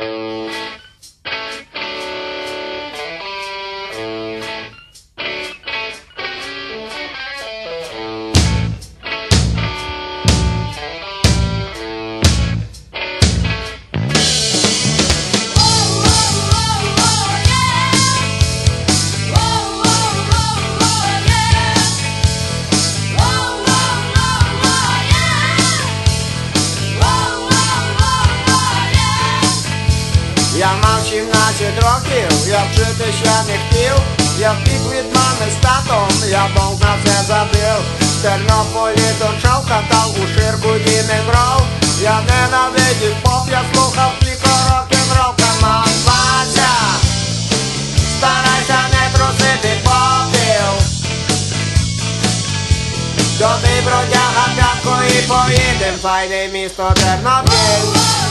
Я мав 17 років, я ще не хотів, я втік від мами з татом, я бомб на це забив. Тернополі дочав, катав у ширку дімігров. Я ненавидів поп, я слухав тільки рок-н-рол, Вася. Старайся не трусити попіл. Добий бродяга п'ятко і поїдем, файне місто Тернопіль.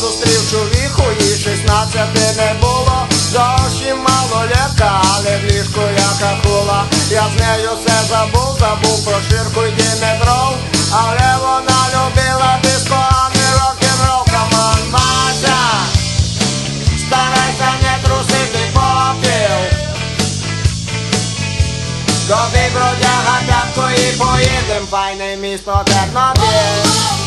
Зустрів чоловіку, їй 16 не було, зовсім малолетка, але в ліжку яка хула. Я з нею все забув, забув про ширку й діметров, але вона любила диско, а не рок-н-рол, команд Вася. Старайся не трусити попіл. Тобі бродяга п'ятку і поїдем, файне місто Тернопіль.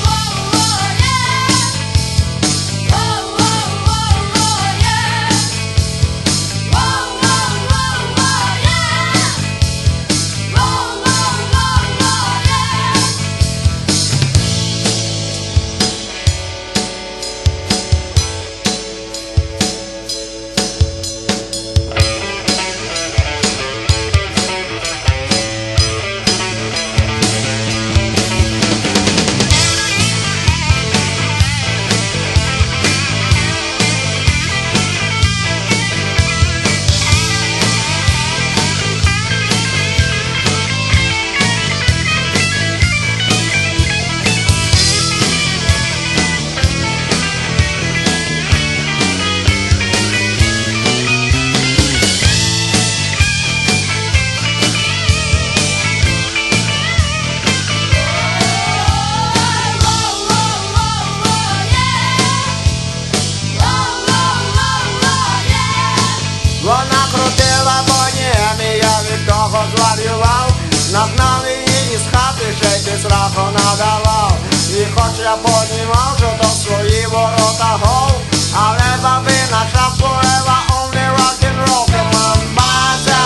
Нагнав її із хати, ще й без раху надавав. І хоч я понімав, що то свої ворота гол Але бабина шапуела, only rock and roll, команд база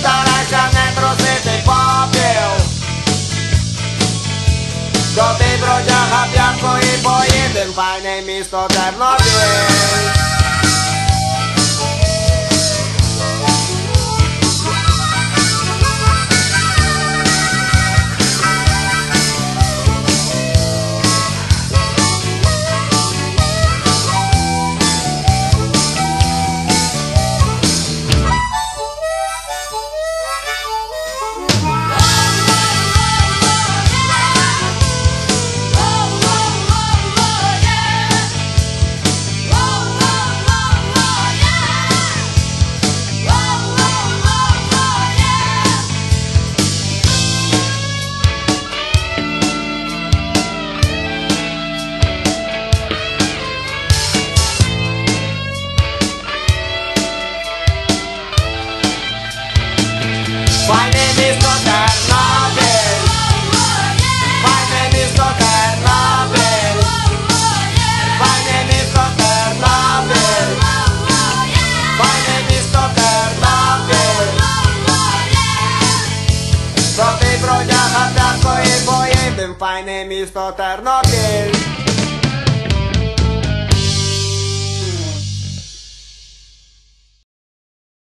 Старайся не трусити попіл Доти бродяга п'ятку і поїдем, файне місто Тернопіль fajne miejsce Tarnopil